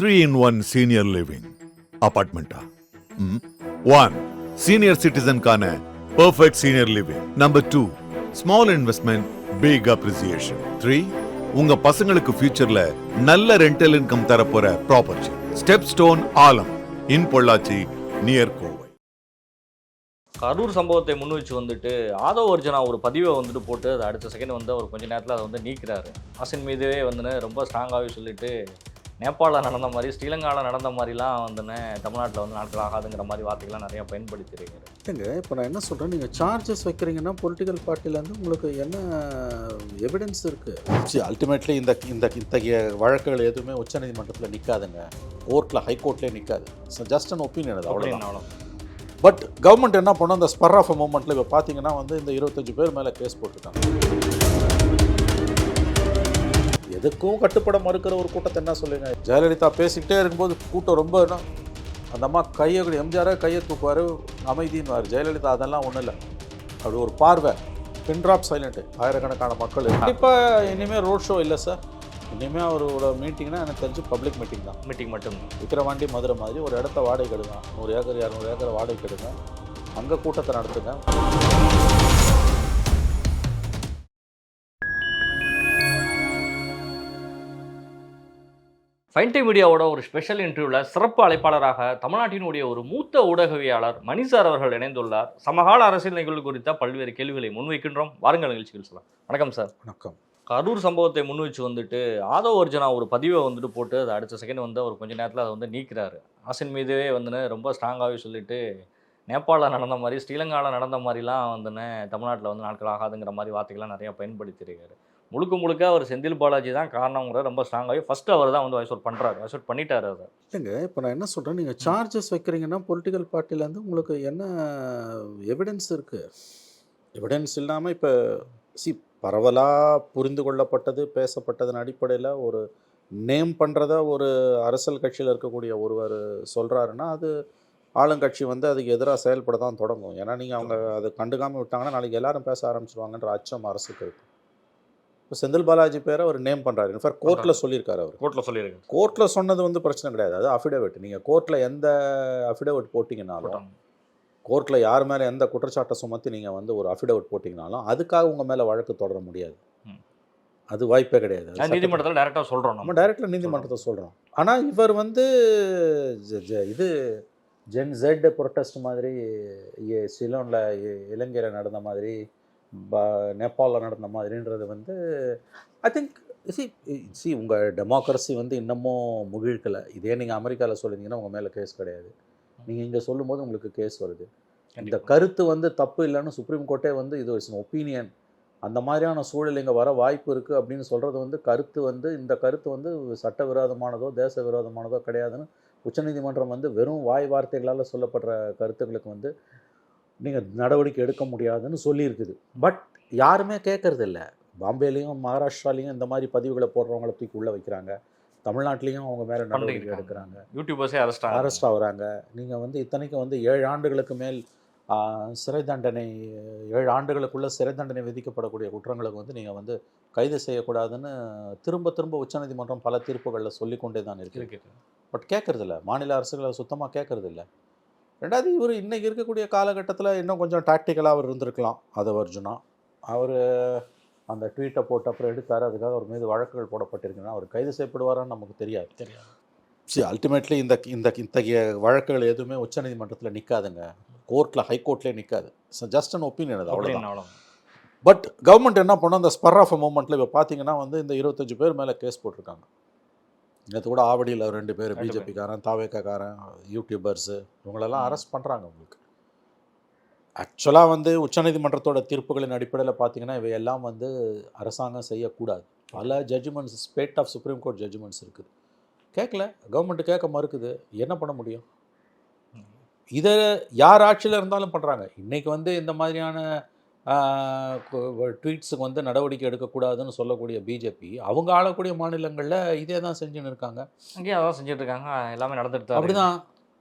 Three in one senior living அபார்ட்மெண்டா one senior சிட்டிசனுக்கான perfect senior living number two small investment big appreciation three உங்க பசங்களுக்கு ஃபியூச்சர்ல நல்ல rental income தரப்போற property Step Stone Alam in Pollachi near Kovai Karur சம்பவத்தை முன் வச்சு வந்துட்டு ஆதவ அர்ஜுனா ஒரு பதிவை வந்துட்டு போட்டு அது அடுத்த செகண்ட் வந்து அவர் கொஞ்ச நேரத்தில் அதை வந்து நீக்கிறாரு. அசின் மீதுவே வந்து ரொம்ப ஸ்ட்ராங்காகவே சொல்லிட்டு நேபாளில் நடந்த மாதிரி ஸ்ரீலங்காவில் நடந்த மாதிரிலாம் வந்துன்னு தமிழ்நாட்டில் வந்து நாட்கள் ஆகாதுங்கிற மாதிரி வார்த்தைகள்லாம் நிறையா பயன்படுத்தியிருக்காரு இல்லைங்க இப்போ நான் என்ன சொல்கிறேன் நீங்கள் சார்ஜஸ் வைக்கிறீங்கன்னா பொலிட்டிக்கல் பார்ட்டிலேருந்து உங்களுக்கு என்ன எவிடன்ஸ் இருக்குது அல்டிமேட்லி இந்த இந்த இத்தகைய வழக்குகள் எதுவுமே உச்சநீதிமன்றத்தில் நிற்காதுங்க கோர்ட்டில் ஹைகோர்ட்லேயே நிற்காது ஜஸ்ட் அன் ஒப்பீனியன் அது அப்படின்னாலும் பட் கவர்மெண்ட் என்ன பண்ணோம் அந்த ஸ்பர் ஆஃப் மூமெண்ட்டில் இப்போ பார்த்தீங்கன்னா வந்து இந்த இருபத்தஞ்சு பேர் மேலே கேஸ் போட்டிருக்காங்க. எதுக்கும் கட்டுப்பட மறுக்கிற ஒரு கூட்டத்தை என்ன சொல்லுங்க? ஜெயலலிதா பேசிக்கிட்டே இருக்கும்போது கூட்டம் ரொம்ப அந்த அம்மா கையை கூட எம்ஜிஆரை கையை தூக்குவார் அமைதின்னுவார். ஜெயலலிதா அதெல்லாம் ஒன்றும் இல்லை. அப்படி ஒரு பார்வை. பின் ட்ராப் சைலண்ட்டு ஆயிரக்கணக்கான மக்கள் கண்டிப்பாக இனிமேல் ரோட் ஷோ இல்லை சார் இனிமேல் அவரோட மீட்டிங்னா எனக்கு தெரிஞ்சு பப்ளிக் மீட்டிங் தான். மீட்டிங் மட்டும். விக்கிரவாண்டி மதுரை மாதிரி ஒரு இடத்த வாடகை எடுங்க. நூறு ஏக்கர் இரநூறு ஏக்கர் வாடகை எடுங்க. அங்கே கூட்டத்தை நடத்துங்க. ஃபைன் டைம் மீடியாவோட ஒரு ஸ்பெஷல் இன்டர்வியூவில் சிறப்பு அழைப்பாளராக தமிழ்நாட்டினுடைய ஒரு மூத்த ஊடகவியாளர் மணி சார் அவர்கள் இணைந்துள்ளார். சமகால அரசியல் நிகழ்வு குறித்த பல்வேறு கேள்விகளை முன்வைக்கின்றோம். வாருங்கள் நிகழ்ச்சிகள் சொல்லலாம். வணக்கம் சார். வணக்கம். கரூர் சம்பவத்தை முன் வச்சு வந்துட்டு ஆதவ அர்ஜுனா ஒரு பதிவை வந்துட்டு போட்டு அது அடுத்த செகண்ட் வந்து அவர் கொஞ்ச நேரத்தில் அதை வந்து நீக்கிறாரு. அசின் மீதுவே வந்துன்னு ரொம்ப ஸ்ட்ராங்காகவே சொல்லிட்டு நேபாளில் நடந்த மாதிரி ஸ்ரீலங்காவில் நடந்த மாதிரிலாம் வந்துன்னு தமிழ்நாட்டில் வந்து நாட்கள் ஆகாதுங்கிற மாதிரி வார்த்தைகள்லாம் நிறையா பயன்படுத்தியிருக்காரு. முழுக்க முழுக்க அவர் செந்தில் பாலாஜி தான் காரணங்கிற ரொம்ப ஸ்ட்ராங்காகவே ஃபர்ஸ்ட் அவர் தான் வந்து வாய்ஸ் அவுட் பண்ணுறாரு வாய்ஸ் அவுட் பண்ணிட்டாரு அதை இல்லைங்க இப்போ நான் என்ன சொல்கிறேன் நீங்கள் சார்ஜஸ் வைக்கிறீங்கன்னா பொலிட்டிக்கல் பார்ட்டிலேருந்து உங்களுக்கு என்ன எவிடன்ஸ் இருக்குது எவிடன்ஸ் இல்லாமல் இப்போ சி பரவலாக புரிந்து கொள்ளப்பட்டது பேசப்பட்டதன் அடிப்படையில் ஒரு நேம் பண்ணுறத ஒரு அரசியல் கட்சியில் இருக்கக்கூடிய ஒருவர் சொல்கிறாருன்னா அது ஆளுங்கட்சி வந்து அதுக்கு எதிராக செயல்பட தான் தொடங்கும். ஏன்னா நீங்கள் அவங்க அதை கண்டுக்காமல் விட்டாங்கன்னா நாளைக்கு எல்லாரும் பேச ஆரம்பிச்சிருவாங்கன்ற அச்சம் அரசுக்கு இருக்கு. இப்போ செந்தில் பாலாஜி பேரை அவர் நேம் பண்ணுறாரு இன்ஃபேக்ட் கோர்ட்டில் சொல்லியிருக்காரு அவர். கோர்ட்டில் சொல்லியிருக்காரு. கோர்ட்டில் சொன்னது வந்து பிரச்சனை கிடையாது. அது அஃபிடேவிட் நீங்கள் கோர்ட்டில் எந்த அஃபிடேவிட் போட்டிங்கனாலும் கோர்ட்டில் யார் மேலே எந்த குற்றச்சாட்டை சுமத்தி நீங்கள் வந்து ஒரு அஃபிடேவிட் போட்டிங்கனாலும் அதுக்காக உங்கள் மேலே வழக்கு தொடர முடியாது. அது வாய்ப்பே கிடையாது. நீதிமன்றத்தில் டேரெக்டாக சொல்கிறோம் நம்ம. டைரக்டில் நீதிமன்றத்தை சொல்கிறோம் ஆனால் இவர் வந்து இது ஜென் ஜெட் ப்ரொட்டஸ்ட் மாதிரி சிலோனில் இலங்கையில் நடந்த மாதிரி நேபாளில் நடந்த மாதிரின்றது வந்து ஐ திங்க் சி சி உங்கள் டெமோக்ரஸி வந்து இன்னமும் முகிழ்க்கலை. இதே நீங்கள் அமெரிக்காவில் சொல்லியிருந்தீங்கன்னா உங்கள் மேலே கேஸ் கிடையாது. நீங்கள் இங்கே சொல்லும்போது உங்களுக்கு கேஸ் வருது. இந்த. கருத்து வந்து தப்பு இல்லைன்னு சுப்ரீம் கோர்ட்டே வந்து இது இஸ் ஒப்பீனியன் அந்த மாதிரியான சூழல் இங்கே வர வாய்ப்பு இருக்குது அப்படின்னு சொல்கிறது வந்து கருத்து வந்து இந்த கருத்து வந்து சட்டவிரோதமானதோ தேச விரோதமானதோ கிடையாதுன்னு உச்சநீதிமன்றம் வந்து வெறும் வாய் வார்த்தைகளால் சொல்லப்படுற கருத்துக்களுக்கு வந்து நீங்கள் நடவடிக்கை எடுக்க முடியாதுன்னு சொல்லியிருக்குது. பட் யாருமே கேட்கறது இல்ல பாம்பேலையும் மகாராஷ்டிராலையும் இந்த மாதிரி பதிவுகளை போடுறவங்கள தூக்கி உள்ளே வைக்கிறாங்க. தமிழ்நாட்டிலையும் அவங்க மேலே நடவடிக்கை. எடுக்கிறாங்க. யூடியூபர்ஸே அரெஸ்ட் அரெஸ்ட் ஆகுறாங்க. நீங்கள் வந்து இத்தனைக்கும் வந்து ஏழு ஆண்டுகளுக்கு மேல் சிறை தண்டனை ஏழு ஆண்டுகளுக்குள்ள சிறை தண்டனை விதிக்கப்படக்கூடிய குற்றங்களுக்கு வந்து நீங்கள் வந்து கைது செய்யக்கூடாதுன்னு திரும்ப திரும்ப உச்சநீதிமன்றம் பல தீர்ப்புகளில் சொல்லிக்கொண்டே தான் இருக்கு. பட் கேட்கறதில்ல. மாநில அரசுகளை சுத்தமாக கேட்கறதில்ல. ரெண்டாவது இவர் இன்னைக்கு இருக்கக்கூடிய காலகட்டத்தில் இன்னும் கொஞ்சம் டாக்டிக்கலாக அவர் இருந்திருக்கலாம். அது அர்ஜுனா. அவர் அந்த ட்வீட்டை போட்டு அப்புறம் எடுத்தார். அதுக்காக அவர் மீது வழக்குகள் போடப்பட்டிருக்குன்னா அவர் கைது செய்யப்படுவாரான்னு நமக்கு தெரியாது. தெரியாது. சரி அல்டிமேட்லி இந்த இந்த இத்தகைய வழக்குகள் எதுவுமே உச்சநீதிமன்றத்தில் நிற்காதுங்க கோர்ட்டில் ஹைகோர்ட்லேயே நிற்காது ஜஸ்ட் அன் ஒப்பீனியன் அது அவ்வளோதான் பட் கவர்மெண்ட் என்ன பண்ணோம் அந்த ஸ்பர் ஆஃப் மூமெண்ட்டில் இப்போ பார்த்தீங்கன்னா வந்து இந்த இருபத்தஞ்சு பேர் மேலே கேஸ் போட்டிருக்காங்க. நேற்று கூட ஆவடியில் ரெண்டு பேர். பிஜேபிக்காரன் தாவேக்காரன் யூடியூபர்ஸு இவங்களெல்லாம். அரெஸ்ட் பண்ணுறாங்க உங்களுக்கு ஆக்சுவலாக வந்து உச்சநீதிமன்றத்தோட தீர்ப்புகளின் அடிப்படையில் பார்த்தீங்கன்னா இவையெல்லாம் வந்து அரசாங்கம் செய்யக்கூடாது. பல judgements spate of Supreme Court judgements இருக்குது. கேட்கல கவர்மெண்ட் கேட்க மறுக்குது. என்ன பண்ண முடியும். இதை யார் ஆட்சியில் இருந்தாலும் பண்ணுறாங்க இன்றைக்கி வந்து இந்த மாதிரியான ட்வீட்ஸுக்கு வந்து நடவடிக்கை எடுக்கக்கூடாதுன்னு சொல்லக்கூடிய பிஜேபி அவங்க ஆளக்கூடிய மாநிலங்களில் இதே தான் செஞ்சுன்னு இருக்காங்க. அங்கேயும் அதான் செஞ்சுட்டு இருக்காங்க. எல்லாமே நடந்துட்டு தான் இருக்கு. அப்படிதான்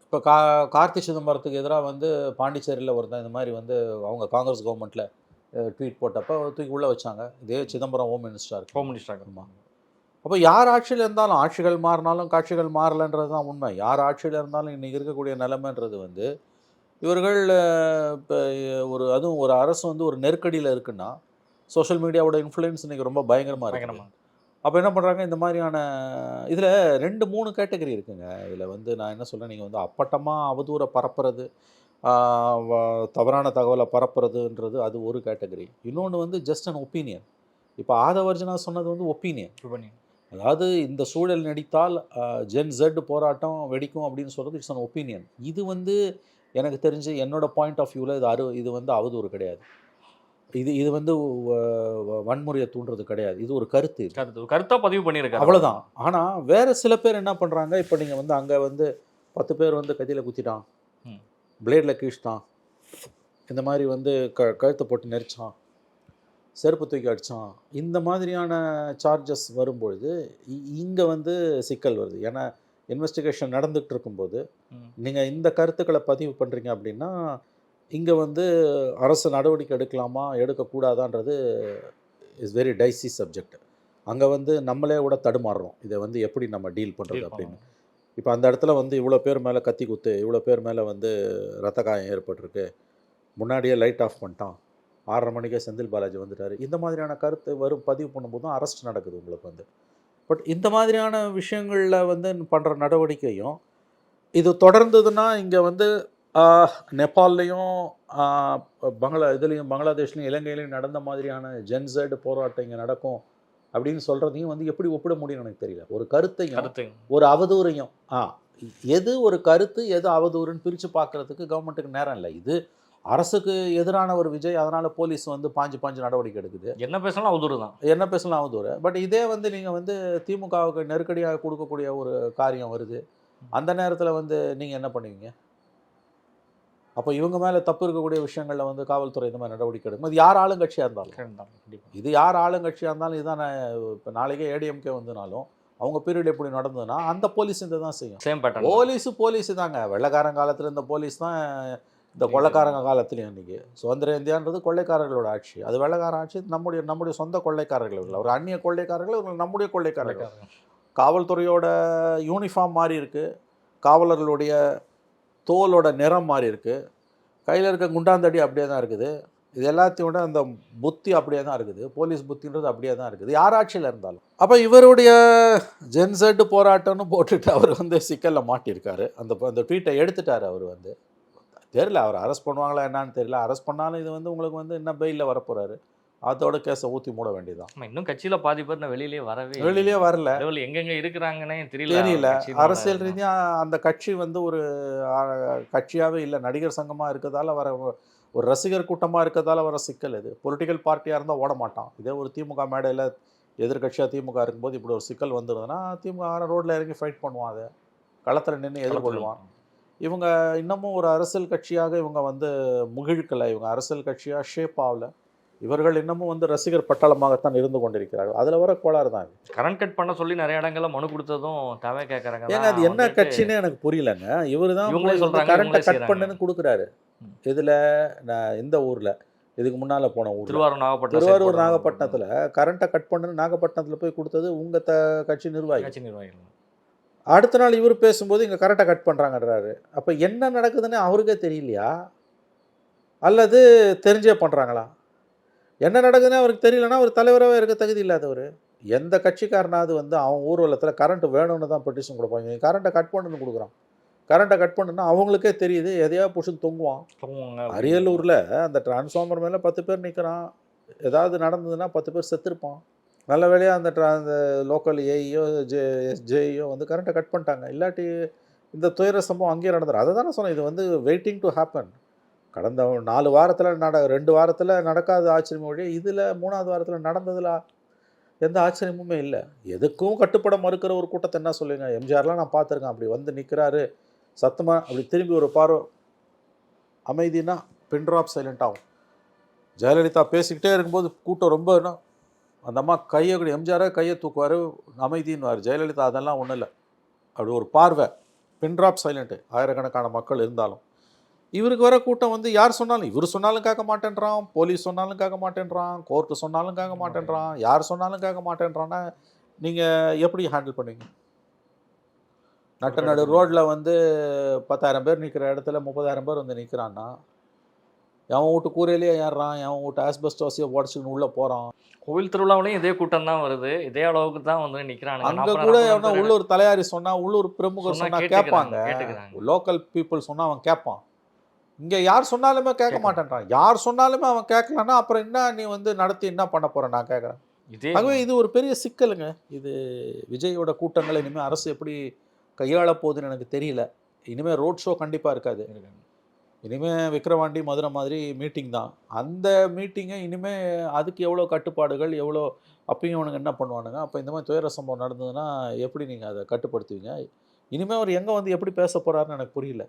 இப்போ கா கார்த்தி சிதம்பரத்துக்கு எதிராக வந்து பாண்டிச்சேரியில் ஒருத்தன் இந்த மாதிரி வந்து அவங்க காங்கிரஸ் கவர்மெண்ட்டில் ட்வீட் போட்டப்போ தூக்கி உள்ளே வச்சாங்க. இதே Chidambaram home minister home minister ஆமாம் அப்போ யார் ஆட்சியில் இருந்தாலும் ஆட்சிகள் மாறினாலும் காட்சிகள் மாறலன்றது தான் உண்மை. யார் ஆட்சியில் இருந்தாலும் இன்றைக்கி இருக்கக்கூடிய நிலைமைன்றது வந்து இவர்கள் இப்போ ஒரு அதுவும் ஒரு அரசு வந்து ஒரு நெருக்கடியில் இருக்குன்னா சோஷியல் மீடியாவோட இன்ஃப்ளூயன்ஸ் இன்றைக்கி ரொம்ப பயங்கரமாக இருக்கு. அப்போ என்ன பண்ணுறாங்க இந்த மாதிரியான இதில் ரெண்டு மூணு கேட்டகரி இருக்குங்க. இதில் வந்து நான் என்ன சொல்கிறேன் நீங்கள் வந்து அப்பட்டமாக அவதூறை பரப்புறது தவறான தகவலை பரப்புறதுன்றது அது ஒரு கேட்டகரி இன்னொன்று வந்து ஜஸ்ட் அன் ஒப்பீனியன் இப்போ ஆதவர்ஜனா சொன்னது வந்து ஒப்பீனியன் அதாவது இந்த சூழல் நடித்தால் ஜென் ஜெட் போராட்டம் வெடிக்கும் அப்படின்னு சொல்கிறது இட்ஸ் அன் ஒப்பீனியன் இது வந்து எனக்கு தெரிஞ்சு என்னோட பாயிண்ட் ஆஃப் வியூவில் இது அரு இது வந்து அவதூறு கிடையாது. இது இது வந்து வன்முறையை தூண்டுறது கிடையாது. இது ஒரு கருத்து. கருத்து. கருத்தா பதிவு பண்ணியிருக்காரு. அவ்வளவுதான். ஆனால் வேற சில பேர் என்ன பண்ணுறாங்க இப்போ நீங்கள் வந்து அங்கே வந்து பத்து பேர் வந்து கத்தியில் குத்திட்டான். பிளேடில் கீழ்ச்சிட்டான். இந்த மாதிரி வந்து க கழுத்தை போட்டு நெரிச்சான். செருப்பு தூக்கி அடிச்சான். இந்த மாதிரியான சார்ஜஸ் வரும்பொழுது இங்கே வந்து சிக்கல் வருது. ஏன்னா இன்வெஸ்டிகேஷன் நடந்துகிட்டு இருக்கும்போது. நீங்கள் இந்த கருத்துக்களை பதிவு பண்ணுறீங்க அப்படின்னா இங்கே வந்து அரசு நடவடிக்கை எடுக்கலாமா எடுக்கக்கூடாதான்றது இஸ் வெரி டைசி சப்ஜெக்ட் அங்கே வந்து நம்மளே கூட தடுமாறுறோம். இதை வந்து எப்படி நம்ம டீல் பண்ணுறது அப்படின்னு. இப்போ அந்த இடத்துல வந்து இவ்வளோ பேர் மேலே கத்தி குத்து இவ்வளோ பேர் மேலே வந்து ரத்த காயம் ஏற்பட்டிருக்கு. முன்னாடியே லைட் ஆஃப் பண்ணிட்டான். ஆறரை மணிக்கே செந்தில் பாலாஜி வந்துட்டார். இந்த மாதிரியான கருத்து வரும் பதிவு பண்ணும்போது தான் அரெஸ்ட் நடக்குது உங்களுக்கு வந்து. பட் இந்த மாதிரியான விஷயங்களில் வந்து பண்ணுற நடவடிக்கையும் இது தொடர்ந்ததுன்னா இங்கே வந்து நேபாள்லையும் பங்களா இதுலேயும் பங்களாதேஷ்லையும் இலங்கையிலையும் நடந்த மாதிரியான ஜென்செட் போராட்டம் இங்கே நடக்கும் அப்படின்னு சொல்கிறதையும் வந்து எப்படி ஒப்பிட முடியும்னு எனக்கு தெரியல. ஒரு கருத்தையும் கருத்து ஒரு அவதூறையும் ஆ எது ஒரு கருத்து எது அவதூறுன்னு பிரித்து பார்க்கறதுக்கு கவர்மெண்ட்டுக்கு நேரம் இல்லை. இது அரசுக்கு எதிரான ஒரு விஜய் அதனால் போலீஸ் வந்து பாஞ்சு பாஞ்சு நடவடிக்கை எடுக்குது. என்ன பேசினாலும் அவதூறு தான். என்ன பேசலாம் அவதூறு. பட் இதே வந்து நீங்கள் வந்து திமுகவுக்கு நெருக்கடியாக கொடுக்கக்கூடிய ஒரு காரியம் வருது. அந்த நேரத்தில் வந்து நீங்கள் என்ன பண்ணுவீங்க? அப்போ இவங்க மேலே தப்பு இருக்கக்கூடிய விஷயங்களில் வந்து காவல்துறை இந்த மாதிரி நடவடிக்கை எடுக்கும். அது யார் ஆளுங்கட்சியாக இருந்தாலும். இது யார் ஆளுங்கட்சியாக இருந்தாலும் இதுதான் இப்போ நாளைக்கே ஏடிஎம்கே வந்துனாலும் அவங்க பீரியட் எப்படி நடந்ததுன்னா அந்த போலீஸ் இந்த தான் செய்யும். சேம் பேட்டர்ன் போலீஸ் போலீஸ் தாங்க. வெள்ளைக்காரன் காலத்தில் இந்த போலீஸ் தான் இந்த கொள்ளைக்காரங்க காலத்துலையும் இன்னைக்கு. சுதந்திர இந்தியான்றது கொள்ளைக்காரர்களோட ஆட்சி. அது வெள்ளைக்காரன் ஆட்சி நம்முடைய நம்முடைய சொந்த கொள்ளைக்காரர்கள் இல்லை ஒரு அந்நிய கொள்ளைக்காரர்கள் இவர்கள் நம்முடைய கொள்ளைக்காரர்கள். காவல்துறையோட யூனிஃபார்ம் மாறி இருக்கு. காவலர்களுடைய தோலோட நிறம் மாறி இருக்கு. கையில் இருக்க குண்டாந்தடி அப்படியே தான் இருக்குது. இது எல்லாத்தையும் விட அந்த புத்தி அப்படியே தான் இருக்குது. போலீஸ் புத்தின்றது அப்படியே தான் இருக்குது. யார் ஆட்சியில் இருந்தாலும். அப்போ இவருடைய ஜென்செட் போராட்டம்னு போட்டுட்டு அவர் வந்து சிக்கலில் மாட்டியிருக்காரு. அந்த அந்த ட்வீட்டை எடுத்துட்டார் அவர் வந்து. தெரியல அவர் அரெஸ்ட் பண்ணுவாங்களா என்னன்னு தெரியல. அரெஸ்ட் பண்ணாலும் இது வந்து உங்களுக்கு வந்து என்ன பெயிலில் வரப்போறாரு. அதோட கேஸை ஊற்றி மூட வேண்டியதான் இன்னும் கட்சியில பாதி பேர் வெளியிலேயே வரவே இல்லை. வெளியிலேயே வரல. எங்கெங்க இருக்கிறாங்கன்னே தெரியல தெரியல. அரசியல் ரீதியாக அந்த கட்சி வந்து ஒரு கட்சியாகவே இல்லை. நடிகர் சங்கமாக இருக்கிறதால வர ஒரு ரசிகர் கூட்டமாக இருக்கிறதால வர சிக்கல் இது. பொலிட்டிக்கல் பார்ட்டியாக இருந்தால் ஓட மாட்டான். இதே ஒரு திமுக மேடையில் எதிர்கட்சியாக திமுக இருக்கும்போது இப்படி ஒரு சிக்கல் வந்துடுதுன்னா திமுக ரோட்டில் இறங்கி ஃபைட் பண்ணுவான் அதை. களத்தில் நின்று எதிர்கொள்வான். இவங்க இன்னமும் ஒரு அரசியல் கட்சியாக இவங்க வந்து முகிழ்க்கலை. இவங்க அரசியல் கட்சியாக ஷேப் ஆகல. இவர்கள் இன்னமும் வந்து ரசிகர் பட்டாளமாகத்தான் இருந்து கொண்டிருக்கிறார்கள். அதில் வர கோளாறு தான். கரண்ட் கட் பண்ண சொல்லி நிறைய இடங்கள்ல மணு கொடுத்ததும் தவே கேட்கறாங்க ஏங்க அது என்ன கட்சின்னு எனக்கு புரியலங்க. இவர் தான் கரண்ட்டை கட். பண்ணுன்னு கொடுக்குறாரு. இதில் நான் இந்த ஊரில் இதுக்கு முன்னால் போன ஊர் திருவாரூர் நாகப்பட்டினம் திருவாரூர் நாகப்பட்டினத்தில் கரண்ட்டை கட் பண்ணுன்னு நாகப்பட்டினத்தில் போய் கொடுத்தது உங்கள் த கட்சி நிர்வாகி. கட்சி நிர்வாகிகள். அடுத்த நாள் இவர் பேசும்போது இங்கே கரண்ட்டை கட் பண்ணுறாங்கன்றாரு அப்போ என்ன நடக்குதுன்னு அவருக்கே தெரியலையா? அல்லது தெரிஞ்சே பண்ணுறாங்களா என்ன நடக்குதுன்னு அவருக்கு தெரியலன்னா அவர் தலைவராகவே இருக்க தகுதி இல்லாதவர் எந்த கட்சிக்காரனாவது வந்து அவன் ஊர்வலத்தில் கரண்ட் வேணும்னு தான் பெட்டிஷன் கொடுப்பாங்க கரண்ட்டை கட் பண்ணுன்னு கொடுக்குறான். கரண்ட்டை கட் பண்ணுன்னா அவங்களுக்கே தெரியுது எதையா புடிச்சு தொங்குவான். அரியலூரில் அந்த டிரான்ஸ்ஃபார்மர் மேலே பத்து பேர் நிற்கிறான் ஏதாவது நடந்ததுன்னா பத்து பேர் செத்துருப்பான். நல்ல வேலையாக அந்த ட்ரா அந்த லோக்கல் ஏஇயோ ஜே எஸ்ஜேஇயோ வந்து கரண்ட்டை கட் பண்ணிட்டாங்க. இல்லாட்டி இந்த துயர சம்பவம் அங்கேயே நடந்துடும் அதை தானே சொன்னேன். இது வந்து வெயிட்டிங் டு ஹேப்பன் கடந்த நாலு வாரத்தில் நட ரெண்டு வாரத்தில் நடக்காத ஆச்சரியம் வழி இதில் மூணாவது வாரத்தில் நடந்ததில்? எந்த ஆச்சரியமுமே இல்லை. எதுக்கும் கட்டுப்பட மறுக்கிற ஒரு கூட்டத்தை என்ன சொல்லுங்க எம்ஜிஆர்லாம் நான் பார்த்துருக்கேன். அப்படி வந்து நிற்கிறாரு சத்தமாக அப்படி திரும்பி ஒரு பார்வை அமைதினா பின் ட்ராப் சைலண்ட் ஆகும். ஜெயலலிதா பேசிக்கிட்டே இருக்கும்போது கூட்டம் ரொம்ப என்ன அந்த அம்மா கையை கூட எம்ஜிஆரே கையை தூக்குவார் அமைதின்னுவார் ஜெயலலிதா அதெல்லாம் ஒன்றும் இல்லை. அப்படி ஒரு பார்வை பின் ட்ராப் சைலண்ட்டு ஆயிரக்கணக்கான மக்கள் இருந்தாலும். இவருக்கு வர கூட்டம் வந்து யார் சொன்னாலும் இவர் சொன்னாலும் கேட்க மாட்டேன்றான் போலீஸ் சொன்னாலும் கேட்க மாட்டேன்றான் கோர்ட்டு சொன்னாலும் கேட்க மாட்டேன்றான் யார் சொன்னாலும் கேட்க மாட்டேன்றான்னா நீங்கள் எப்படி ஹேண்டில் பண்ணுவீங்க? நட்ட நடு ரோட்டில் வந்து பத்தாயிரம் பேர் நிற்கிற இடத்துல முப்பதாயிரம் பேர் வந்து நிற்கிறான்னா எவன் வீட்டு கூரையிலேயே ஏறுறான் எவன் வீட்டு ஆஸ்பெஸ்டாஸையே உடச்சிக்கின்னு உள்ளே போகிறான் கோவில் திருவிழாவிலையும் இதே கூட்டம் தான் வருது. இதே அளவுக்கு தான் வந்து நிக்கிறானுங்க. அங்கே கூட எவனா உள்ளூர் தலையாரி சொன்னா உள்ளூர் பிரமுகர் சொன்னா சொன்னா கேட்டுக்கிறாங்க, கேட்பாங்க. லோக்கல் பீப்புள் சொன்னா அவன் கேட்பான். இங்க யார் சொன்னாலுமே கேட்க மாட்டேன்றான். யார் சொன்னாலுமே அவன் கேட்கலன்னா அப்புறம் என்ன நீ வந்து நடத்தி என்ன பண்ண போற நான் கேட்குறேன். ஆகவே இது ஒரு பெரிய சிக்கலுங்க. இது விஜயோட கூட்டங்களை இனிமேல் அரசு எப்படி கையாள போகுதுன்னு எனக்கு தெரியல. இனிமேல் ரோட் ஷோ கண்டிப்பாக இருக்காது. இனிமேல் விக்ரவாண்டி மதுரை மாதிரி மீட்டிங் தான். அந்த மீட்டிங்கை இனிமேல் அதுக்கு எவ்வளோ கட்டுப்பாடுகள் எவ்வளோ அப்பயும் அவனுங்க என்ன பண்ணுவானுங்க? அப்போ இந்த மாதிரி துயர சம்பவம் நடந்ததுன்னா எப்படி நீங்கள் அதை கட்டுப்படுத்துவீங்க? இனிமேல் அவர் எங்கே வந்து எப்படி பேச போகிறாருன்னு எனக்கு புரியல.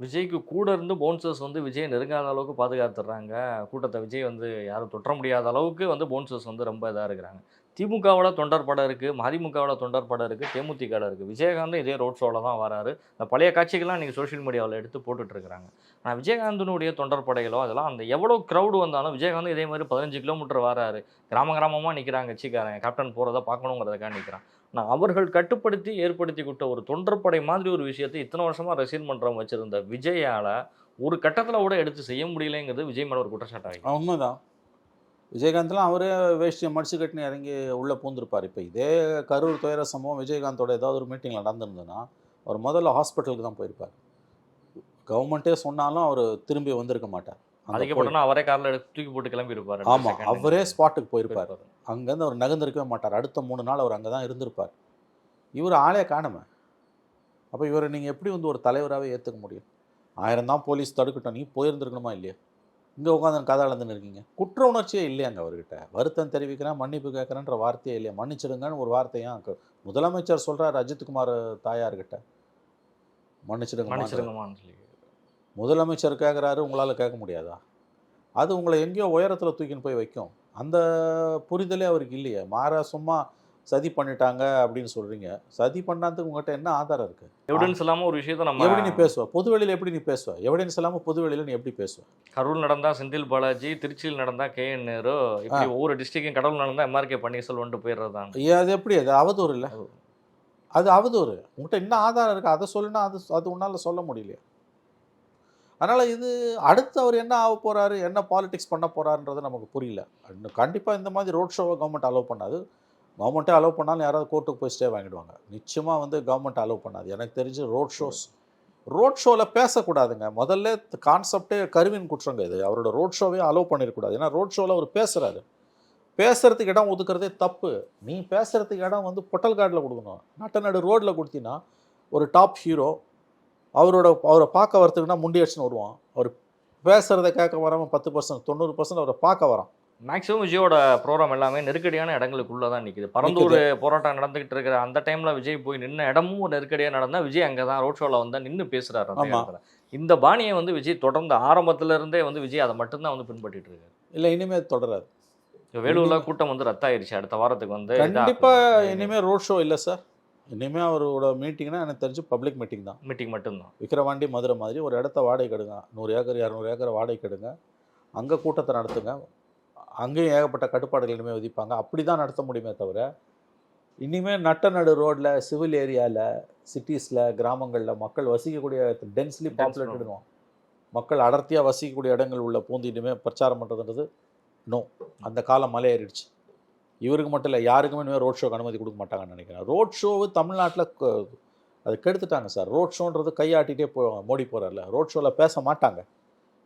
விஜய்க்கு கூட இருந்து பவுன்சர்ஸ் வந்து விஜய் நெருங்காத அளவுக்கு பாதுகாத்துடுறாங்க. கூட்டத்தை விஜய் வந்து யாரும் தொற்ற முடியாத அளவுக்கு வந்து பவுன்சர்ஸ் வந்து ரொம்ப இதாக இருக்கிறாங்க. திமுகவோட தொண்டர் படம் இருக்குது மதிமுகவோட தொண்டர் படம் இருக்குது தேமுதிகவில் இருக்குது விஜயகாந்தும் இதே ரோட் ஷோவில் தான் வராரு. இந்த பழைய காட்சிகள்லாம் நீங்கள் சோஷியல் மீடியாவில் எடுத்து போட்டுட்டு இருக்கிறாங்க. ஆனால் விஜயகாந்தனுடைய தொண்டர் படைகளோ அதெல்லாம் அந்த எவ்வளோ க்ரௌடு வந்தாலும் விஜயகாந்த் இதே மாதிரி பதினஞ்சு கிலோமீட்டர் வராரு. கிராம கிராமமாக நிற்கிறாங்க கட்சிக்காரங்க. கேப்டன் போகிறத பார்க்கணுங்கிறதுக்காக நிற்கிறான் நான் அவர்கள் கட்டுப்படுத்தி ஏற்படுத்தி கொடுத்த ஒரு தொண்டர்படை மாதிரி ஒரு விஷயத்தை இத்தனை வருஷமாக ரசீன் மன்றம் வச்சுருந்த விஜயால் ஒரு கட்டத்தில் கூட எடுத்து செய்ய முடியலைங்கிறது விஜய் மேலே ஒரு குற்றச்சாட்டாகி உண்மைதான். விஜயகாந்த்லாம் அவரே வேஷ்டியை மடிச்சு கட்டினு இறங்கி உள்ளே பூந்திருப்பார். இப்போ இதே கரூர் துயர சம்பவம் விஜயகாந்தோட ஏதாவது ஒரு மீட்டிங்கில் நடந்திருந்ததுன்னா அவர் முதல்ல ஹாஸ்பிட்டலுக்கு தான் போயிருப்பார். கவர்மெண்ட்டே சொன்னாலும் அவர் திரும்பி வந்திருக்க மாட்டார். அதிகப்பட்டனா அவரே கார்ல தூக்கி போட்டு கிளம்பி இருப்பாரு ஆமா அவரே ஸ்பாட்டுக்கு போயிருப்பார். அங்கேருந்து அவர் நகர்ந்திருக்கவே மாட்டார். அடுத்த மூணு நாள் அவர் அங்கே தான் இருந்திருப்பார். இவர் ஆளே காணுமே. அப்போ இவரை நீங்கள் எப்படி வந்து ஒரு தலைவராகவே ஏற்றுக்க முடியும்? ஆயிரம் தான் போலீஸ் தடுக்கட்டும். நீ போயிருந்துருக்கணுமா இல்லையா? இங்கே உட்காந்து கதை அளந்துன்னு இருக்கீங்க. குற்ற உணர்ச்சியே இல்லையாங்க அவர்கிட்ட? வருத்தம் தெரிவிக்கிறேன் மன்னிப்பு கேட்குறேன்ற வார்த்தையே இல்லையா? மன்னிச்சிடுங்கன்னு ஒரு வார்த்தையா முதலமைச்சர் சொல்கிறார் அஜித்குமார் தாயார்கிட்ட. மன்னிச்சிடுங்க மன்னிச்சிருங்கம்மான்னு சொல்லி முதலமைச்சர் கேட்குறாரு உங்களால் கேட்க முடியாதா? அது உங்களை எங்கேயோ உயரத்தில் தூக்கின்னு போய் வைக்கும். அந்த புரிதலே அவருக்கு இல்லையே. மாறா சும்மா சதி பண்ணிட்டாங்க அப்படின்னு சொல்கிறீங்க சதி பண்ணாததுக்கு உங்கள்கிட்ட என்ன ஆதாரம் இருக்குது எவிடன்ஸ் இல்லாம ஒரு விஷயத்தை எப்படி நீ நம்ம பேசுவ பொதுவெளியில் எப்படி நீ பேசுவ? எவிடன்ஸ் இல்லாமல் பொதுவெளியில் நீ எப்படி பேசுவ? கரூர் நடந்தா செந்தில் பாலாஜி திருச்சியில் நடந்தா கே என் நேரு இப்படி ஒவ்வொரு டிஸ்ட்ரிக்டும் கடவுள் நடந்தா எம்ஆர்கே பன்னீர்செல்வம் போயிடுறதாங்க ஐயா, அது எப்படி? அது அவதூறு இல்லை. அது அவதூறு. உங்கள்கிட்ட என்ன ஆதாரம் இருக்குது அதை சொல்லுனா அது அது உன்னால் சொல்ல முடியலையா. அதனால் இது அடுத்து அவர் என்ன ஆக போகிறாரு என்ன பாலிடிக்ஸ் பண்ண போகிறாருன்றது நமக்கு புரியல. கண்டிப்பாக இந்த மாதிரி ரோட் ஷோவை கவர்மெண்ட் அலோவ் பண்ணாது. கவர்மெண்ட்டே அலோவ் பண்ணாலும் யாராவது கோர்ட்டுக்கு போய் ஸ்டே வாங்கிடுவாங்க. நிச்சயமாக வந்து கவர்மெண்ட் அலோவ் பண்ணாது. எனக்கு தெரிஞ்சு ரோட் ஷோஸ் ரோட் ஷோவில் பேசக்கூடாதுங்க. முதல்ல கான்செப்டே கருவின் குற்றங்க இது. அவரோட ரோட் ஷோவே அலோவ் பண்ணிடக்கூடாது. ஏன்னா ரோட் ஷோவில் அவர் பேசுகிறாரு பேசுகிறதுக்கு இடம் ஒதுக்குறதே தப்பு. நீ பேசுகிறதுக்கு இடம் வந்து பொட்டல் கார்டில் கொடுக்கணும். நட்ட நடு ரோட்டில் கொடுத்தீங்கன்னா ஒரு டாப் ஹீரோ அவரோட அவரை பார்க்க வரத்துக்குன்னா முண்டி அடிச்சுன்னு வருவான். அவர் பேசுகிறத கேட்க வராமல் பத்து பர்சன்ட் தொண்ணூறு பர்சன்ட் அவரை பார்க்க வரான். மேக்ஸிமம் விஜயோட ப்ரோக்ராம் எல்லாமே நெருக்கடியான இடங்களுக்குள்ள தான் நிக்குது. பரந்தூர் போராட்டம் நடந்துகிட்டு இருக்கிற அந்த டைம்ல விஜய் போய் நின்ன இடமும் ஒரு நெருக்கடியா நடந்தா விஜய் அங்கே தான் ரோட் ஷோவில் வந்து நின்று பேசுறாரு அந்த. இடத்துல. இந்த பாணியை வந்து விஜய் தொடர்ந்து ஆரம்பத்துல இருந்தே வந்து விஜய் அதை மட்டும்தான் வந்து பின்பற்றிட்டு இருக்காரு. இல்லை இனிமேல் தொடராது. வேலூர்ல கூட்டம் வந்து ரத்தாயிருச்சு. அடுத்த வாரத்துக்கு வந்து கண்டிப்பாக இனிமேல் ரோட் ஷோ இல்லை சார் இனிமேல் அவரோட மீட்டிங்னா எனக்கு தெரிஞ்சு பப்ளிக் மீட்டிங் தான். மீட்டிங் மட்டும்தான். விக்கிரவாண்டி மதுரை மாதிரி ஒரு இடத்த வாடகை எடுங்க நூறு ஏக்கர் இரநூறு ஏக்கர் வாடகை எடுங்க அங்கே கூட்டத்தை நடத்துங்க. அங்கேயும் ஏகப்பட்ட கட்டுப்பாடுகள் இனிமேல் விதிப்பாங்க. அப்படி தான் நடத்த முடியுமே தவிர இனிமேல் நட்ட நடு ரோட்டில் சிவில் ஏரியாவில் சிட்டிஸில் கிராமங்களில் மக்கள் வசிக்கக்கூடிய டென்ஸ்லி பாப்புலேட்டடும் மக்கள் அடர்த்தியாக வசிக்கக்கூடிய இடங்கள் உள்ள பூந்து இனிமேல் பிரச்சாரம் பண்ணுறதுன்றது நோ அந்த காலம் மலையேறிடுச்சு. இவருக்கு மட்டும் இல்லை யாருக்குமே இனிமேல் ரோட் ஷோக்கு அனுமதி கொடுக்க மாட்டாங்கன்னு நினைக்கிறேன். ரோட் ஷோவு தமிழ்நாட்டில் அது கெடுத்துட்டாங்க சார். ரோட் ஷோன்றது கையாட்டிகிட்டே போவாங்க மோடி போகிறார்ல ரோட் ஷோவில் பேச மாட்டாங்க.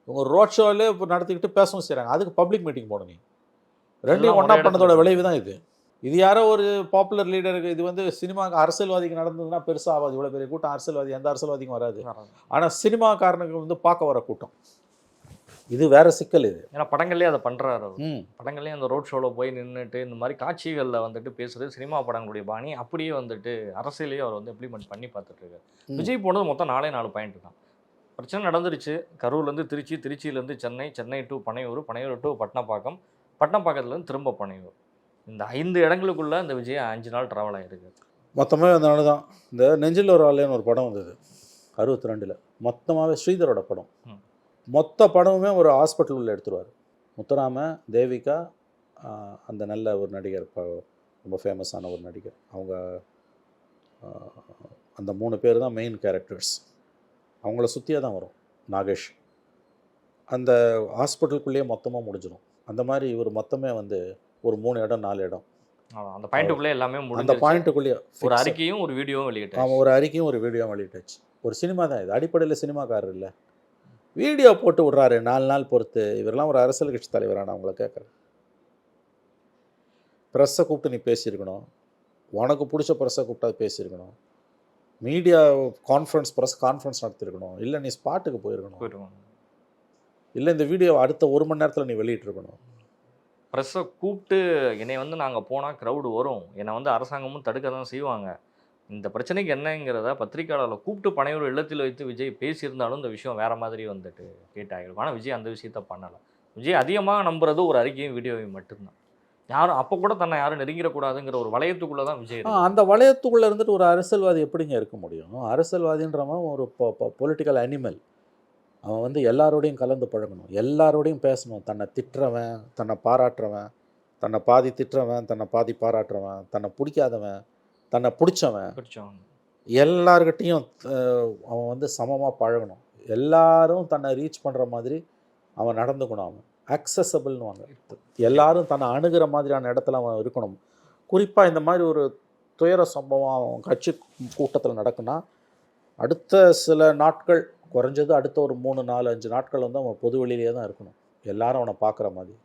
இவங்க ரோட் ஷோவிலே இப்போ நடத்திக்கிட்டு பேசவும் செய்கிறாங்க அதுக்கு பப்ளிக் மீட்டிங் போடணும் நீ. ரெண்டையும் ஒன்றா பண்ணதோட விளைவு தான் இது. இது யாரோ ஒரு பாப்புலர் லீடருக்கு இது வந்து சினிமா அரசியல்வாதிக்கு நடந்ததுன்னா பெருசாக ஆகாது. இவ்வளோ பெரிய கூட்டம் அரசியல்வாதி எந்த அரசியல்வாதிக்கும் வராது. ஆனால் சினிமாக்காரனுக்கு வந்து பார்க்க வர கூட்டம். இது வேற சிக்கல் இது. ஏன்னா படங்கள்லயே அதை பண்றாரு அவர். ம். படங்கள்லயே அந்த ரோட் ஷோவில் போய் நின்றுட்டு இந்த மாதிரி காட்சிகளில் வந்துட்டு பேசுறது சினிமா படங்களுடைய பாணி. அப்படியே வந்துட்டு அரசியலையே அவர் வந்து இம்ப்ளிமெண்ட் பண்ணி பார்த்துட்டு இருக்காரு. விஜய் போனது மொத்தம் நாலே நாலு பாயிண்ட் தான். பிரச்சனை நடந்துருச்சு. கரூர்லேருந்து திருச்சி திருச்சியிலேருந்து சென்னை சென்னை டு பனையூர் பனையூர் டு பட்னப்பாக்கம். பட்னப்பாக்கத்துலேருந்து திரும்ப பனையூர். இந்த ஐந்து இடங்களுக்குள்ள இந்த விஜய் அஞ்சு நாள் ட்ராவல் ஆயிருக்கு. மொத்தமே அதனால தான். இந்த நெஞ்சில் ஒரு ஆளுன்னு ஒரு படம் வந்தது. அறுபத்தி ரெண்டில் மொத்தமாகவே ஸ்ரீதரோட படம். மொத்த படமுமே ஒரு ஹாஸ்பிட்டல் உள்ள எடுத்துருவார். முத்துராம தேவிகா அந்த நல்ல ஒரு நடிகர் ரொம்ப ஃபேமஸான ஒரு நடிகர். அவங்க அந்த மூணு பேர் தான் மெயின் கேரக்டர்ஸ் அவங்கள சுற்றியே தான் வரும் நாகேஷ். அந்த ஹாஸ்பிட்டலுக்குள்ளேயே மொத்தமாக முடிஞ்சிடும். அந்த மாதிரி இவர் மொத்தமே வந்து ஒரு மூணு இடம் நாலு இடம். அந்த பாயிண்ட்டுக்குள்ளே எல்லாமே அந்த பாயிண்ட்டுக்குள்ளேயே ஒரு அறிக்கையும் ஒரு வீடியோவும் வெளியிட்டாரு அவன் ஒரு அறிக்கையும் ஒரு வீடியோ வெளியிட்டாச்சு. ஒரு சினிமா தான் இது. அடிப்படையில் சினிமாக்காரர் இல்லை. வீடியோ போட்டு விட்றாரு நாலு நாள் பொறுத்து. இவரெல்லாம் ஒரு அரசியல் கட்சி தலைவரா நான் உங்களை கேட்குறேன். ப்ரெஸ்ஸை கூப்பிட்டு நீ பேசியிருக்கணும். உனக்கு பிடிச்ச ப்ரெஸ்ஸை கூப்பிட்டா பேசியிருக்கணும். மீடியா கான்ஃபரன்ஸ் ப்ரெஸ் கான்ஃபரன்ஸ் நடத்திருக்கணும் இல்லை நீ ஸ்பாட்டுக்கு போயிருக்கணும். போயிடுவாங்க இல்லை இந்த வீடியோ அடுத்த ஒரு மணி நேரத்தில் நீ வெளியிட்டிருக்கணும். ப்ரெஸ்ஸை கூப்பிட்டு என்னை வந்து நாங்கள் போனால் க்ரௌடு வரும். என்னை வந்து அரசாங்கமும் தடுக்க தான் செய்வாங்க. இந்த பிரச்சனைக்கு என்னங்கிறத பத்திரிக்கையாளர்களை கூப்பிட்டு பனையூர் இல்லத்தில் வைத்து விஜய் பேசியிருந்தாலும் இந்த விஷயம் வேற மாதிரி வந்துட்டு கேட்டாகிடும் ஆனால் விஜய் அந்த விஷயத்த பண்ணலை. விஜய் அதிகமாக நம்புறது ஒரு அறிக்கையும் வீடியோவையும் மட்டும்தான். யாரும் அப்போ கூட தன்னை யாரும் நெருங்கிடக்கூடாதுங்கிற ஒரு வளையத்துக்குள்ளே தான் விஜய். அந்த வளையத்துக்குள்ளே இருந்துட்டு ஒரு அரசியல்வாதி எப்படிங்க இருக்க முடியும்? அரசியல்வாதின்றவன் ஒரு பொலிட்டிக்கல் அனிமல் அவன் வந்து எல்லாரோடையும் கலந்து பழகணும். எல்லாரோடையும் பேசணும். தன்னை திட்டுறவன் தன்னை பாராட்டுறவன் தன்னை பாதி திட்டுறவன் தன்னை பாதி பாராட்டுறவன் தன்னை பிடிக்காதவன் தன்னை பிடிச்சவன். பிடிச்சவங்க எல்லார்கிட்டேயும் அவன் வந்து சமமாக பழகணும். எல்லாரும் தன்னை ரீச் பண்ணுற மாதிரி அவன் நடந்துக்கணும் அவன். அக்சசபிள்னுவாங்க எல்லாரும் தன்னை அணுகிற மாதிரியான இடத்துல அவன் இருக்கணும். குறிப்பாக இந்த மாதிரி ஒரு துயர சம்பவம் அவன் கட்சி கூட்டத்தில் நடக்குன்னா அடுத்த சில நாட்கள் குறைஞ்சது அடுத்த ஒரு மூணு நாலு அஞ்சு நாட்கள் வந்து அவன் பொது வெளியிலே தான் இருக்கணும். எல்லாரும் அவனை பார்க்குற மாதிரி.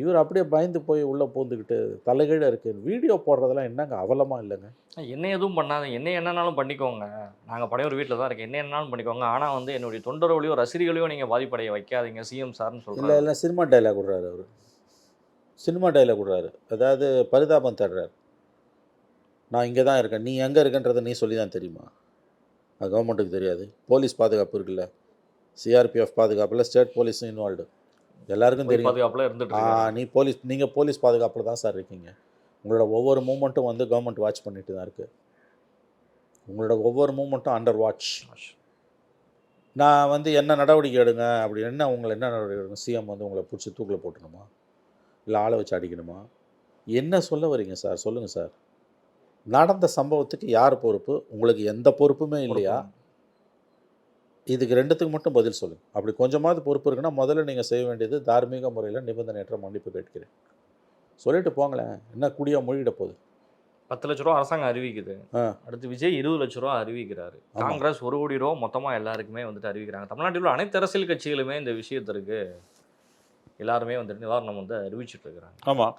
இவர் அப்படியே பயந்து போய் உள்ளே பூந்துக்கிட்டு தலைகீழ இருக்கு. வீடியோ போடுறதெல்லாம் என்னங்க? அவலமாக இல்லைங்க. என்ன எதுவும் பண்ணாத என்ன என்னன்னாலும் பண்ணிக்கோங்க. நாங்கள் படையூர் வீட்டில் தான் இருக்கேன். என்ன என்னன்னாலும் பண்ணிக்கோங்க. ஆனால் வந்து என்னுடைய தொண்டர்களையோ ரசிகர்களையோ நீங்கள் பாதிப்படைய வைக்காதீங்க. சிஎம் சார்னு இல்லை சொல்கிறாங்க இல்லை. சினிமா டைலாக் விடுறாரு அவர். சினிமா டைலாக் விடுறாரு அதாவது பரிதாபம் தர்றாரு. நான் இங்கே தான் இருக்கேன். நீ எங்கே இருக்கன்றதை நீ சொல்லி தான் தெரியுமா? அது கவர்மெண்ட்டுக்கு தெரியாது. போலீஸ் பாதுகாப்பு இருக்குல்ல. சிஆர்பிஎஃப் பாதுகாப்பில் ஸ்டேட் போலீஸும் இன்வால்வ்டு எல்லாருக்கும் தெரியும். பாதுகாப்புல இருந்துட்டு. நீ போலீஸ் நீங்கள் போலீஸ் பாதுகாப்பில் தான் சார் இருக்கீங்க. உங்களோட ஒவ்வொரு மூமெண்ட்டும் வந்து கவர்மெண்ட் வாட்ச் பண்ணிட்டு தான் இருக்குது உங்களோட ஒவ்வொரு மூமெண்ட்டும் அண்டர் வாட்ச் நான் வந்து என்ன நடவடிக்கை எடுங்க அப்படி என்ன உங்களை என்ன நடவடிக்கை எடுங்க சிஎம் வந்து உங்களை பிடிச்சி தூக்கில் போட்டணுமா இல்லை ஆளை வச்சு அடிக்கணுமா? என்ன சொல்ல வரீங்க சார்? சொல்லுங்கள் சார். நடந்த சம்பவத்துக்கு யார் பொறுப்பு? உங்களுக்கு எந்த பொறுப்புமே இல்லையா? இதுக்கு ரெண்டுத்துக்கு மட்டும் பதில் சொல்லுங்கள் அப்படி கொஞ்சமாவது பொறுப்பு இருக்குன்னா முதல்ல நீங்கள் செய்ய வேண்டியது தார்மீக முறையில் நிபந்தனையற்ற மன்னிப்பு கேட்கிறேன். சொல்லிட்டு போங்களேன். என்ன குடியா மொழியிட போகுது. பத்து லட்ச ரூபா அரசாங்கம் அறிவிக்குது. ஆ. அடுத்து விஜய் இருபது லட்ச ரூபா அறிவிக்கிறாரு. காங்கிரஸ் ஒரு கோடி ரூபா மொத்தமா எல்லாருக்குமே வந்துட்டு அறிவிக்கிறாங்க. தமிழ்நாட்டில் உள்ள அனைத்து அரசியல் கட்சிகளுமே இந்த விஷயத்திற்கு எல்லாருமே வந்துட்டு நிவாரணம் வந்து அறிவிச்சிட்டு இருக்கிறாங்க. ஆமாம்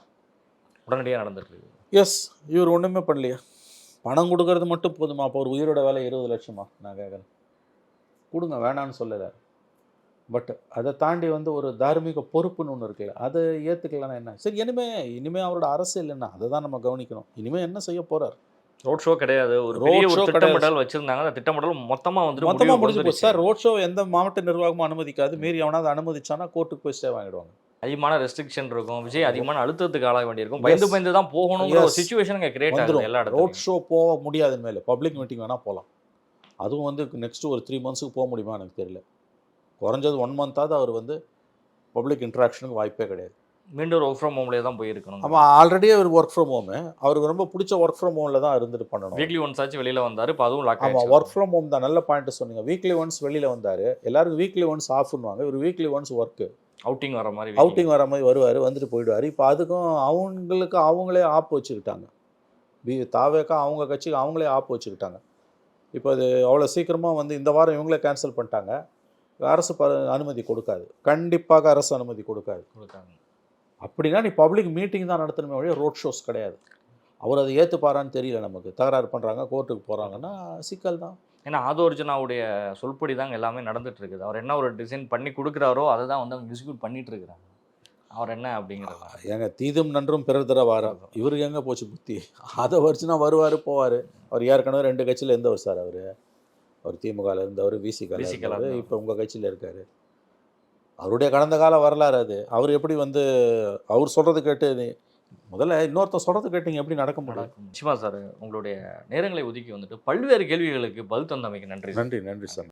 உடனடியாக நடந்துட்டு இருக்கு எஸ் இவர் ஒன்றுமே பண்ணலையா. பணம் கொடுக்கறது மட்டும் போதுமா? அப்போ ஒரு உயிரோட வேலை இருபது லட்சமா? நான் கேட்குறேன் கொடுங்க வேணான்னு சொல்லலை. பட் அதை தாண்டி வந்து ஒரு தார்மீக பொறுப்புன்னு ஒன்று இருக்குல்ல அதை ஏற்றுக்கலன்னா என்ன? சரி இனிமே இனிமே அவரோட அரசியல் என்ன அதை தான் நம்ம கவனிக்கணும். இனிமே என்ன செய்ய போறார்? ரோட் ஷோ கிடையாது. ஒரு ஒரு show திட்டமிடல் வச்சிருந்தாங்க. அந்த திட்டமிடல் மொத்தமா வந்துட்டு மொத்தமாக முடிஞ்சு போச்சு. சார் ரோட் ஷோ எந்த மாவட்ட நிர்வாகமும் அனுமதிக்காது. மீறி அவனாவது அனுமதிச்சானா கோர்ட்டுக்கு போய் ஸ்டே வாங்கிடுவாங்க. அதிகமான ரெஸ்ட்ரிக்ஷன் இருக்கும். விஜய் அதிகமான அழுத்தத்துக்கு ஆளாக வேண்டியிருக்கும். பயந்து. பயந்து தான் போகணுங்கிற ஒரு. சுச்சுவேஷன் கிரியேட் வந்துடும் எல்லா ரோட் ஷோ போக முடியாது மேலே பப்ளிக் மீட்டிங் வேணால் போகலாம் அதுவும் வந்து நெக்ஸ்ட் ஒரு த்ரீ மந்த்ஸுக்கு போக முடியுமா எனக்கு தெரியல. குறைஞ்சது ஒன் மந்த்தாவது அவர் வந்து பப்ளிக் இன்ட்ராக்ஷனுக்கு வாய்ப்பே கிடையாது. மீண்டும் ஒர்க் ஃப்ரம் ஹோம்லேயே தான் போயிருக்கணும் ஆமாம் ஆல்ரெடி அவர் ஒர்க் ஃப்ரம் ஹோமு அவருக்கு ரொம்ப பிடிச்ச ஒர்க் ஃப்ரம் ஹோமில் தான் இருந்துட்டு பண்ணணும். வீக்லி ஒன்ஸ் ஆச்சு வெளியில வந்தாரு இப்போ அதுவும் லாக் ஆமாம் ஒர்க் ஃப்ரம் ஹோம் தான். நல்ல பாயிண்ட் சொன்னீங்க. வீக்லி ஒன்ஸ் வெளியில் வந்தார். எல்லாருக்கும் வீக்லி ஒன்ஸ் ஆஃப்னுவாங்க இவர் வீக்லி ஒன்ஸ் ஒர்க்கு அவுட்டிங் வர மாதிரி அவுட்டிங் வர மாதிரி வருவார் வந்துட்டு போயிடுவார். இப்போ அதுக்கும் அவங்களுக்கு அவங்களே ஆப் வச்சுக்கிட்டாங்க. பி தாவேக்கா அவங்க கட்சிக்கு அவங்களே ஆப் வச்சுக்கிட்டாங்க. இப்போ அது அவ்வளோ சீக்கிரமாக வந்து இந்த வாரம் இவங்களே கேன்சல் பண்ணிட்டாங்க. அரசு ப அனுமதி கொடுக்காது. கண்டிப்பாக அரசு அனுமதி கொடுக்காது. கொடுத்தாங்க அப்படின்னா நீ பப்ளிக் மீட்டிங் தான் நடத்தணுமே வழியாக ரோட் ஷோஸ் கிடையாது. அவர் அதை ஏற்றுப்பாரான்னு தெரியல நமக்கு. தகராறு பண்ணுறாங்க கோர்ட்டுக்கு போகிறாங்கன்னா சிக்கல் தான். ஏன்னா ஆதோர்ஜனாவுடைய சொல்படி தாங்க எல்லாமே நடந்துட்டு இருக்குது. அவர் என்ன ஒரு டிசைன் பண்ணி கொடுக்குறாரோ அதை தான் வந்து அவங்க எக்ஸிக்யூட் பண்ணிட்டு இருக்கிறாங்க. அவர் என்ன அப்படிங்கிறது. ஏங்க தீதும் நன்றும் பிறர் தர வாரம் இவருக்கு எங்கே போச்சு புத்தி? அதை வச்சுனா வருவார் போவார். அவர் ஏற்கனவே ரெண்டு கட்சியில் இருந்தவர் சார் அவர். அவர் திமுகவில் இருந்தவர் விசிகால இருந்தவர். இப்போ உங்கள் கட்சியில் இருக்கார். அவருடைய கடந்த கால வரலாறு அது. அவர் எப்படி வந்து அவர் சொல்கிறது கேட்டு முதல்ல இன்னொருத்தர் சொல்கிறது கேட்டு நீங்கள் எப்படி நடக்க முடியும்? நிச்சயமா சார் உங்களுடைய நேரங்களை ஒதுக்கி வந்துட்டு பல்வேறு கேள்விகளுக்கு பதில் தந்தமைக்கு நன்றி. நன்றி நன்றி சார்.